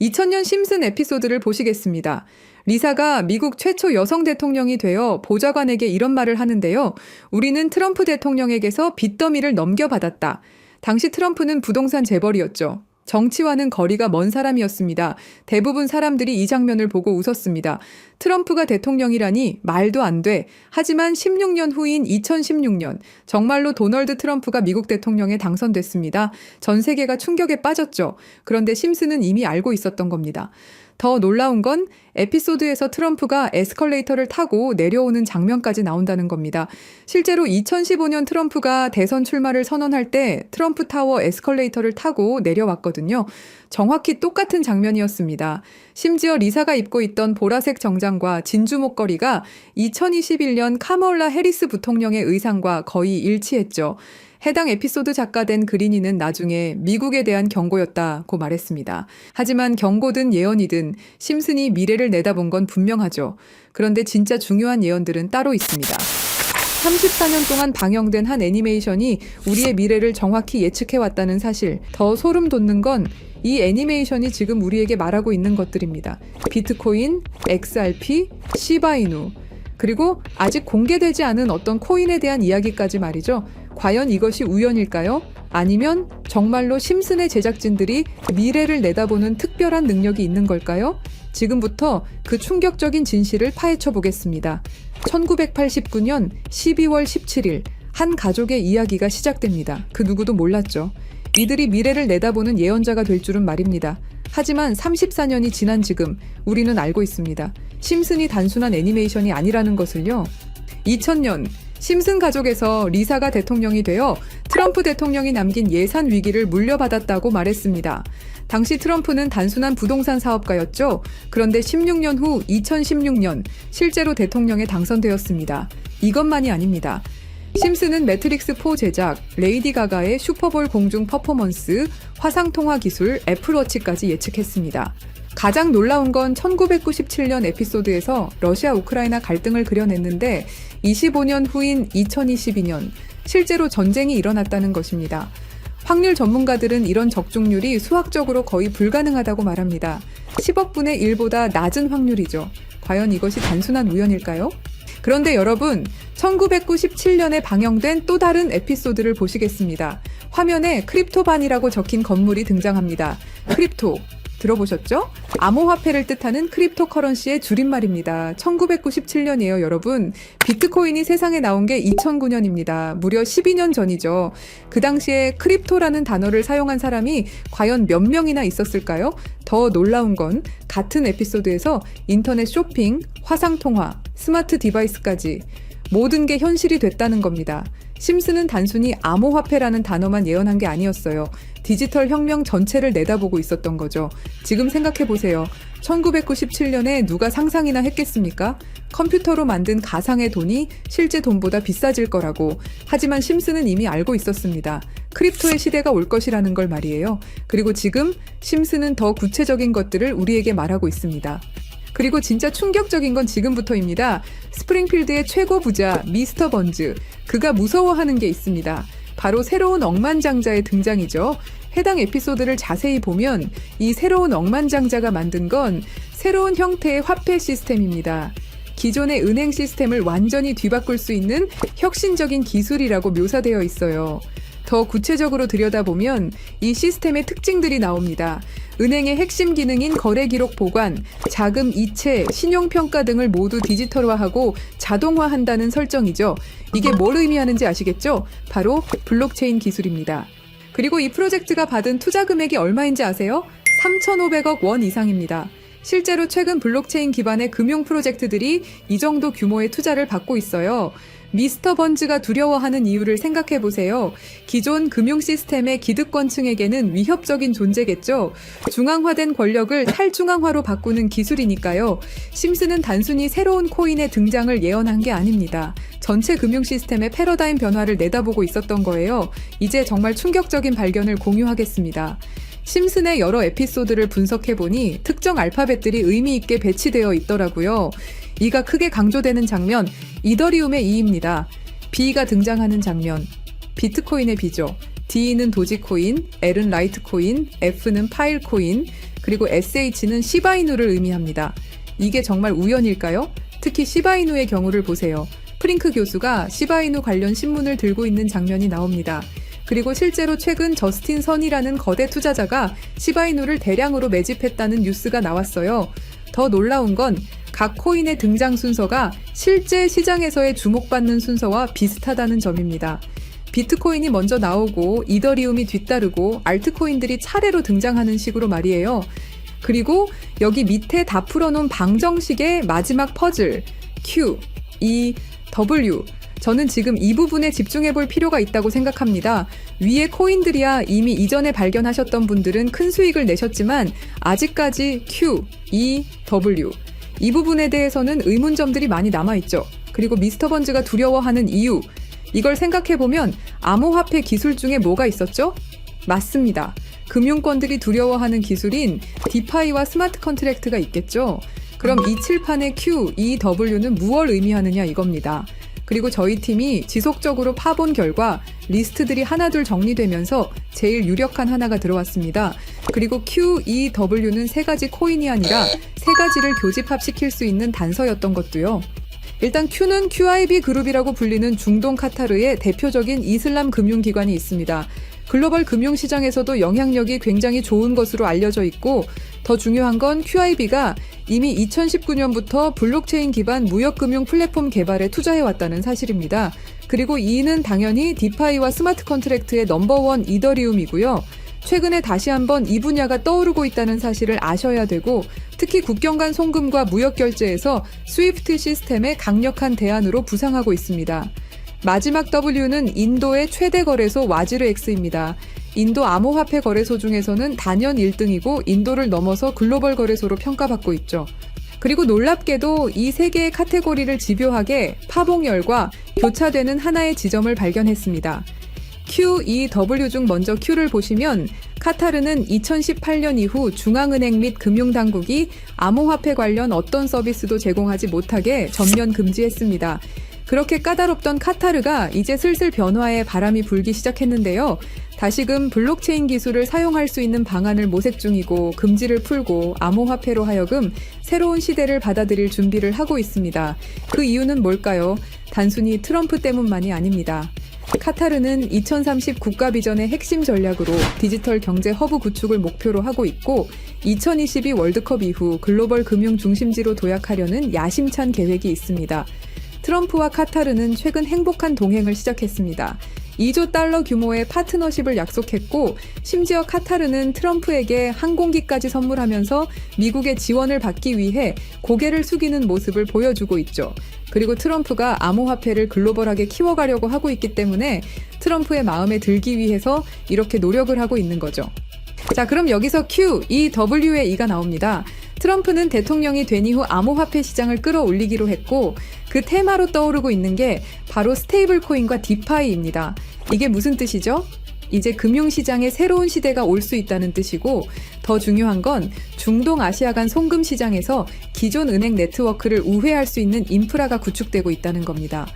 2000년 심슨 에피소드를 보시겠습니다. 리사가 미국 최초 여성 대통령이 되어 보좌관에게 이런 말을 하는데요. 우리는 트럼프 대통령에게서 빚더미를 넘겨받았다. 당시 트럼프는 부동산 재벌이었죠. 정치와는 거리가 먼 사람이었습니다. 대부분 사람들이 이 장면을 보고 웃었습니다. 트럼프가 대통령이라니 말도 안 돼. 하지만 16년 후인 2016년 정말로 도널드 트럼프가 미국 대통령에 당선됐습니다. 전 세계가 충격에 빠졌죠. 그런데 심슨은 이미 알고 있었던 겁니다. 더 놀라운 건 에피소드에서 트럼프가 에스컬레이터를 타고 내려오는 장면까지 나온다는 겁니다. 실제로 2015년 트럼프가 대선 출마를 선언할 때 트럼프 타워 에스컬레이터를 타고 내려왔거든요. 정확히 똑같은 장면이었습니다. 심지어 리사가 입고 있던 보라색 정장과 진주 목걸이가 2021년 카멀라 해리스 부통령의 의상과 거의 일치했죠. 해당 에피소드 작가된 그리니는 나중에 미국에 대한 경고였다고 말했습니다. 하지만 경고든 예언이든 심슨이 미래를 내다본 건 분명하죠. 그런데 진짜 중요한 예언들은 따로 있습니다. 34년 동안 방영된 한 애니메이션이 우리의 미래를 정확히 예측해왔다는 사실. 더 소름 돋는 건 이 애니메이션이 지금 우리에게 말하고 있는 것들입니다. 비트코인, XRP, 시바이누, 그리고 아직 공개되지 않은 어떤 코인에 대한 이야기까지 말이죠. 과연 이것이 우연일까요? 아니면 정말로 심슨의 제작진들이 미래를 내다보는 특별한 능력이 있는 걸까요? 지금부터 그 충격적인 진실을 파헤쳐 보겠습니다. 1989년 12월 17일 한 가족의 이야기가 시작됩니다. 그 누구도 몰랐죠. 이들이 미래를 내다보는 예언자가 될 줄은 말입니다. 하지만 34년이 지난 지금 우리는 알고 있습니다. 심슨이 단순한 애니메이션이 아니라는 것을요. 2000년 심슨 가족에서 리사가 대통령이 되어 트럼프 대통령이 남긴 예산 위기를 물려받았다고 말했습니다. 당시 트럼프는 단순한 부동산 사업가였죠. 그런데 16년 후 2016년 실제로 대통령에 당선되었습니다. 이것만이 아닙니다. 심슨은 매트릭스4 제작, 레이디 가가의 슈퍼볼 공중 퍼포먼스, 화상통화 기술, 애플워치까지 예측했습니다. 가장 놀라운 건 1997년 에피소드에서 러시아 우크라이나 갈등을 그려냈는데 25년 후인 2022년 실제로 전쟁이 일어났다는 것입니다. 확률 전문가들은 이런 적중률이 수학적으로 거의 불가능하다고 말합니다. 10억 분의 1보다 낮은 확률이죠. 과연 이것이 단순한 우연일까요? 그런데 여러분, 1997년에 방영된 또 다른 에피소드를 보시겠습니다. 화면에 크립토반이라고 적힌 건물이 등장합니다. 크립토. 들어보셨죠? 암호화폐를 뜻하는 크립토 커런시의 줄임말입니다. 1997년이에요, 여러분. 비트코인이 세상에 나온 게 2009년입니다. 무려 12년 전이죠. 그 당시에 크립토라는 단어를 사용한 사람이 과연 몇 명이나 있었을까요? 더 놀라운 건 같은 에피소드에서 인터넷 쇼핑, 화상통화, 스마트 디바이스까지 모든 게 현실이 됐다는 겁니다. 심슨은 단순히 암호화폐라는 단어만 예언한 게 아니었어요. 디지털 혁명 전체를 내다보고 있었던 거죠. 지금 생각해 보세요. 1997년에 누가 상상이나 했겠습니까? 컴퓨터로 만든 가상의 돈이 실제 돈보다 비싸질 거라고. 하지만 심슨은 이미 알고 있었습니다. 크립토의 시대가 올 것이라는 걸 말이에요. 그리고 지금 심슨은 더 구체적인 것들을 우리에게 말하고 있습니다. 그리고 진짜 충격적인 건 지금부터입니다. 스프링필드의 최고 부자 미스터 번즈. 그가 무서워하는 게 있습니다. 바로 새로운 억만장자의 등장이죠. 해당 에피소드를 자세히 보면 이 새로운 억만장자가 만든 건 새로운 형태의 화폐 시스템입니다. 기존의 은행 시스템을 완전히 뒤바꿀 수 있는 혁신적인 기술이라고 묘사되어 있어요. 더 구체적으로 들여다보면 이 시스템의 특징들이 나옵니다. 은행의 핵심 기능인 거래 기록 보관, 자금 이체, 신용 평가 등을 모두 디지털화하고 자동화한다는 설정이죠. 이게 뭘 의미하는지 아시겠죠? 바로 블록체인 기술입니다. 그리고 이 프로젝트가 받은 투자 금액이 얼마인지 아세요? 3,500억 원 이상입니다. 실제로 최근 블록체인 기반의 금융 프로젝트들이 이 정도 규모의 투자를 받고 있어요. 미스터 번즈가 두려워하는 이유를 생각해 보세요. 기존 금융 시스템의 기득권층에게는 위협적인 존재겠죠. 중앙화된 권력을 탈중앙화로 바꾸는 기술이니까요. 심슨은 단순히 새로운 코인의 등장을 예언한 게 아닙니다. 전체 금융 시스템의 패러다임 변화를 내다보고 있었던 거예요. 이제 정말 충격적인 발견을 공유하겠습니다. 심슨의 여러 에피소드를 분석해보니 특정 알파벳들이 의미 있게 배치되어 있더라고요. 이가 크게 강조되는 장면, 이더리움의 이입니다. B가 등장하는 장면, 비트코인의 B죠. D는 도지코인, L은 라이트코인, F는 파일코인, 그 그리고 SH는 시바이누를 의미합니다. 이게 정말 우연일까요? 특히 시바이누의 경우를 보세요. 프링크 교수가 시바이누 관련 신문을 들고 있는 장면이 나옵니다. 그리고 실제로 최근 저스틴 선이라는 거대 투자자가 시바이누를 대량으로 매집했다는 뉴스가 나왔어요. 더 놀라운 건 각 코인의 등장 순서가 실제 시장에서의 주목받는 순서와 비슷하다는 점입니다. 비트코인이 먼저 나오고 이더리움이 뒤따르고 알트코인들이 차례로 등장하는 식으로 말이에요. 그리고 여기 밑에 다 풀어놓은 방정식의 마지막 퍼즐 Q, E, W 저는 지금 이 부분에 집중해 볼 필요가 있다고 생각합니다. 위에 코인들이야 이미 이전에 발견하셨던 분들은 큰 수익을 내셨지만 아직까지 Q, E, W 이 부분에 대해서는 의문점들이 많이 남아있죠. 그리고 미스터 번즈가 두려워하는 이유 이걸 생각해 보면 암호화폐 기술 중에 뭐가 있었죠? 맞습니다. 금융권들이 두려워하는 기술인 디파이와 스마트 컨트랙트가 있겠죠. 그럼 이 칠판의 Q, E, W는 무엇을 의미하느냐 이겁니다. 그리고 저희 팀이 지속적으로 파본 결과 리스트들이 하나둘 정리되면서 제일 유력한 하나가 들어왔습니다. 그리고 Q, E, W는 세 가지 코인이 아니라 세 가지를 교집합시킬 수 있는 단서였던 것도요. 일단 Q는 QIB 그룹이라고 불리는 중동 카타르의 대표적인 이슬람 금융기관이 있습니다. 글로벌 금융시장에서도 영향력이 굉장히 좋은 것으로 알려져 있고 더 중요한 건 QIB가 이미 2019년부터 블록체인 기반 무역금융 플랫폼 개발에 투자해왔다는 사실입니다. 그리고 이는 당연히 디파이와 스마트 컨트랙트의 넘버원 이더리움이고요. 최근에 다시 한번 이 분야가 떠오르고 있다는 사실을 아셔야 되고 특히 국경 간 송금과 무역 결제에서 스위프트 시스템의 강력한 대안으로 부상하고 있습니다. 마지막 W는 인도의 최대 거래소 와지르엑스입니다. 인도 암호화폐 거래소 중에서는 단연 1등이고 인도를 넘어서 글로벌 거래소로 평가받고 있죠. 그리고 놀랍게도 이 세 개의 카테고리를 집요하게 파봉열과 교차되는 하나의 지점을 발견했습니다. Q, E, W 중 먼저 Q를 보시면 카타르는 2018년 이후 중앙은행 및 금융당국이 암호화폐 관련 어떤 서비스도 제공하지 못하게 전면 금지했습니다. 그렇게 까다롭던 카타르가 이제 슬슬 변화의 바람이 불기 시작했는데요. 다시금 블록체인 기술을 사용할 수 있는 방안을 모색 중이고 금지를 풀고 암호화폐로 하여금 새로운 시대를 받아들일 준비를 하고 있습니다. 그 이유는 뭘까요? 단순히 트럼프 때문만이 아닙니다. 카타르는 2030 국가 비전의 핵심 전략으로 디지털 경제 허브 구축을 목표로 하고 있고 2022 월드컵 이후 글로벌 금융 중심지로 도약하려는 야심찬 계획이 있습니다. 트럼프와 카타르는 최근 행복한 동행을 시작했습니다. 2조 달러 규모의 파트너십을 약속했고 심지어 카타르는 트럼프에게 항공기까지 선물하면서 미국의 지원을 받기 위해 고개를 숙이는 모습을 보여주고 있죠. 그리고 트럼프가 암호화폐를 글로벌하게 키워가려고 하고 있기 때문에 트럼프의 마음에 들기 위해서 이렇게 노력을 하고 있는 거죠. 자, 그럼 여기서 Q, E, W의 E가 나옵니다. 트럼프는 대통령이 된 이후 암호화폐 시장을 끌어올리기로 했고 그 테마로 떠오르고 있는 게 바로 스테이블 코인과 디파이입니다. 이게 무슨 뜻이죠? 이제 금융시장에 새로운 시대가 올 수 있다는 뜻이고 더 중요한 건 중동 아시아 간 송금 시장에서 기존 은행 네트워크를 우회할 수 있는 인프라가 구축되고 있다는 겁니다.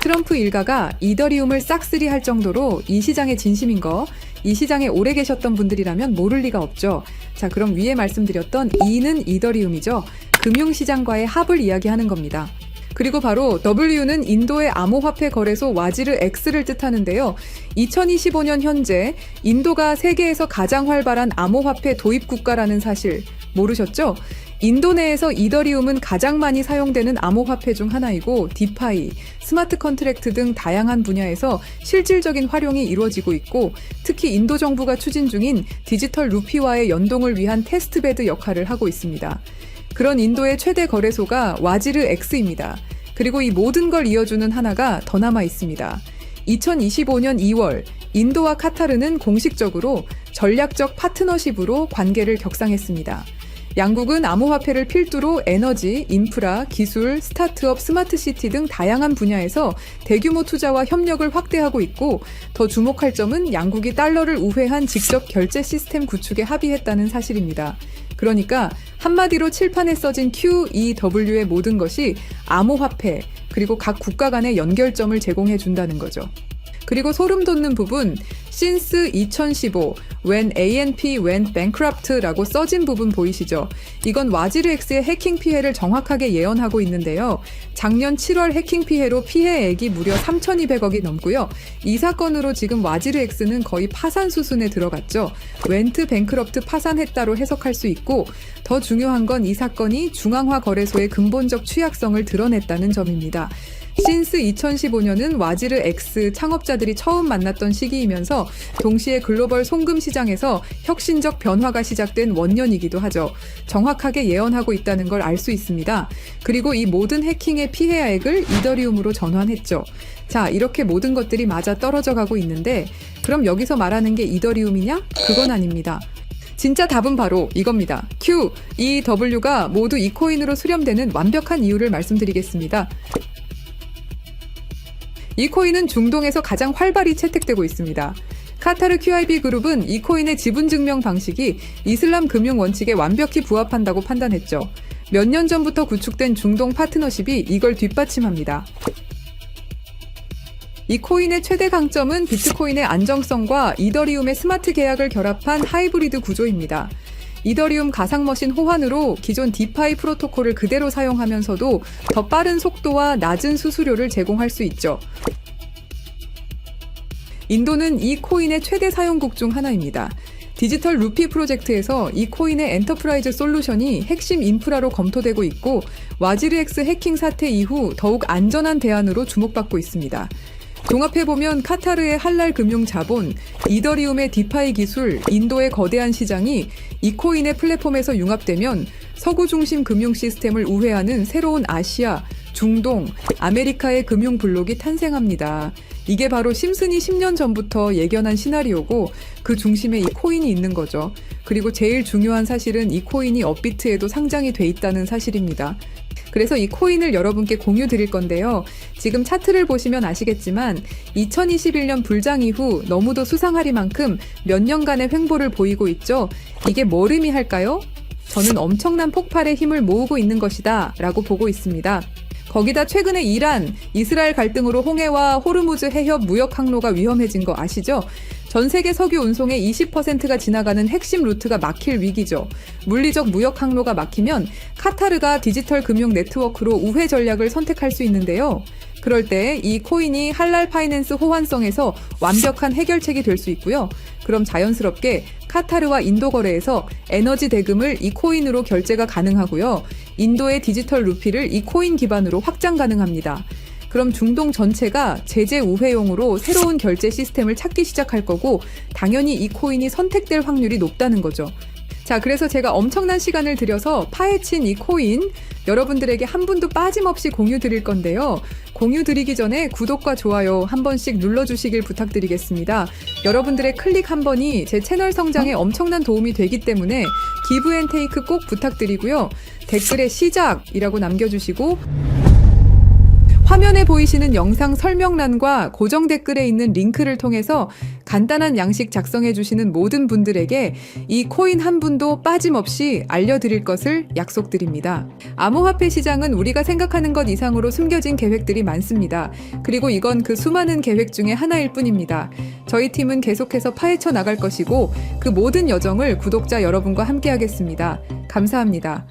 트럼프 일가가 이더리움을 싹쓸이 할 정도로 이 시장의 진심인 거, 이 시장에 오래 계셨던 분들이라면 모를 리가 없죠. 자, 그럼 위에 말씀드렸던 E는 이더리움이죠. 금융시장과의 합을 이야기하는 겁니다. 그리고 바로 W는 인도의 암호화폐 거래소 와지르 X를 뜻하는데요. 2025년 현재 인도가 세계에서 가장 활발한 암호화폐 도입 국가라는 사실 모르셨죠? 인도 내에서 이더리움은 가장 많이 사용되는 암호화폐 중 하나이고 디파이, 스마트 컨트랙트 등 다양한 분야에서 실질적인 활용이 이루어지고 있고 특히 인도 정부가 추진 중인 디지털 루피와의 연동을 위한 테스트베드 역할을 하고 있습니다. 그런 인도의 최대 거래소가 와지르 X입니다. 그리고 이 모든 걸 이어주는 하나가 더 남아 있습니다. 2025년 2월 인도와 카타르는 공식적으로 전략적 파트너십으로 관계를 격상했습니다. 양국은 암호화폐를 필두로 에너지, 인프라, 기술, 스타트업, 스마트시티 등 다양한 분야에서 대규모 투자와 협력을 확대하고 있고 더 주목할 점은 양국이 달러를 우회한 직접 결제 시스템 구축에 합의했다는 사실입니다. 그러니까 한마디로 칠판에 써진 Q, E, W의 모든 것이 암호화폐 그리고 각 국가 간의 연결점을 제공해 준다는 거죠. 그리고 소름 돋는 부분, since 2015 when ANP went bankrupt라고 써진 부분 보이시죠? 이건 와지르엑스의 해킹 피해를 정확하게 예언하고 있는데요. 작년 7월 해킹 피해로 피해액이 무려 3,200억이 넘고요. 이 사건으로 지금 와지르엑스는 거의 파산 수순에 들어갔죠. 웬트 뱅크럽트 파산했다로 해석할 수 있고 더 중요한 건 이 사건이 중앙화 거래소의 근본적 취약성을 드러냈다는 점입니다. 신스 2015년은 와지르 X 창업자들이 처음 만났던 시기이면서 동시에 글로벌 송금 시장에서 혁신적 변화가 시작된 원년이기도 하죠. 정확하게 예언하고 있다는 걸 알 수 있습니다. 그리고 이 모든 해킹의 피해액을 이더리움으로 전환했죠. 자, 이렇게 모든 것들이 맞아 떨어져 가고 있는데 그럼 여기서 말하는 게 이더리움이냐? 그건 아닙니다. 진짜 답은 바로 이겁니다. Q, E, W가 모두 이 코인으로 수렴되는 완벽한 이유를 말씀드리겠습니다. 이 코인은 중동에서 가장 활발히 채택되고 있습니다. 카타르 QIB 그룹은 이 코인의 지분 증명 방식이 이슬람 금융 원칙에 완벽히 부합한다고 판단했죠. 몇 년 전부터 구축된 중동 파트너십이 이걸 뒷받침합니다. 이 코인의 최대 강점은 비트코인의 안정성과 이더리움의 스마트 계약을 결합한 하이브리드 구조입니다. 이더리움 가상머신 호환으로 기존 디파이 프로토콜을 그대로 사용하면서도 더 빠른 속도와 낮은 수수료를 제공할 수 있죠. 인도는 이 코인의 최대 사용국 중 하나입니다. 디지털 루피 프로젝트에서 이 코인의 엔터프라이즈 솔루션이 핵심 인프라로 검토되고 있고 와지르엑스 해킹 사태 이후 더욱 안전한 대안으로 주목받고 있습니다. 종합해보면 카타르의 할랄 금융 자본, 이더리움의 디파이 기술, 인도의 거대한 시장이 이 코인의 플랫폼에서 융합되면 서구 중심 금융 시스템을 우회하는 새로운 아시아, 중동, 아메리카의 금융 블록이 탄생합니다. 이게 바로 심슨이 10년 전부터 예견한 시나리오고 그 중심에 이 코인이 있는 거죠. 그리고 제일 중요한 사실은 이 코인이 업비트에도 상장이 돼 있다는 사실입니다. 그래서 이 코인을 여러분께 공유 드릴 건데요. 지금 차트를 보시면 아시겠지만 2021년 불장 이후 너무도 수상하리만큼 몇 년간의 횡보를 보이고 있죠. 이게 뭘 의미할까요? 저는 엄청난 폭발의 힘을 모으고 있는 것이다 라고 보고 있습니다. 거기다 최근에 이란, 이스라엘 갈등으로 홍해와 호르무즈 해협 무역 항로가 위험해진 거 아시죠? 전 세계 석유 운송의 20%가 지나가는 핵심 루트가 막힐 위기죠. 물리적 무역 항로가 막히면 카타르가 디지털 금융 네트워크로 우회 전략을 선택할 수 있는데요. 그럴 때 이 코인이 할랄 파이낸스 호환성에서 완벽한 해결책이 될 수 있고요. 그럼 자연스럽게 카타르와 인도 거래에서 에너지 대금을 이 코인으로 결제가 가능하고요. 인도의 디지털 루피를 이 코인 기반으로 확장 가능합니다. 그럼 중동 전체가 제재 우회용으로 새로운 결제 시스템을 찾기 시작할 거고 당연히 이 코인이 선택될 확률이 높다는 거죠. 자, 그래서 제가 엄청난 시간을 들여서 파헤친 이 코인 여러분들에게 한 분도 빠짐없이 공유 드릴 건데요. 공유 드리기 전에 구독과 좋아요 한 번씩 눌러주시길 부탁드리겠습니다. 여러분들의 클릭 한 번이 제 채널 성장에 엄청난 도움이 되기 때문에 기브 앤 테이크 꼭 부탁드리고요. 댓글에 시작이라고 남겨주시고 화면에 보이시는 영상 설명란과 고정 댓글에 있는 링크를 통해서 간단한 양식 작성해 주시는 모든 분들에게 이 코인 한 분도 빠짐없이 알려드릴 것을 약속드립니다. 암호화폐 시장은 우리가 생각하는 것 이상으로 숨겨진 계획들이 많습니다. 그리고 이건 그 수많은 계획 중에 하나일 뿐입니다. 저희 팀은 계속해서 파헤쳐 나갈 것이고 그 모든 여정을 구독자 여러분과 함께 하겠습니다. 감사합니다.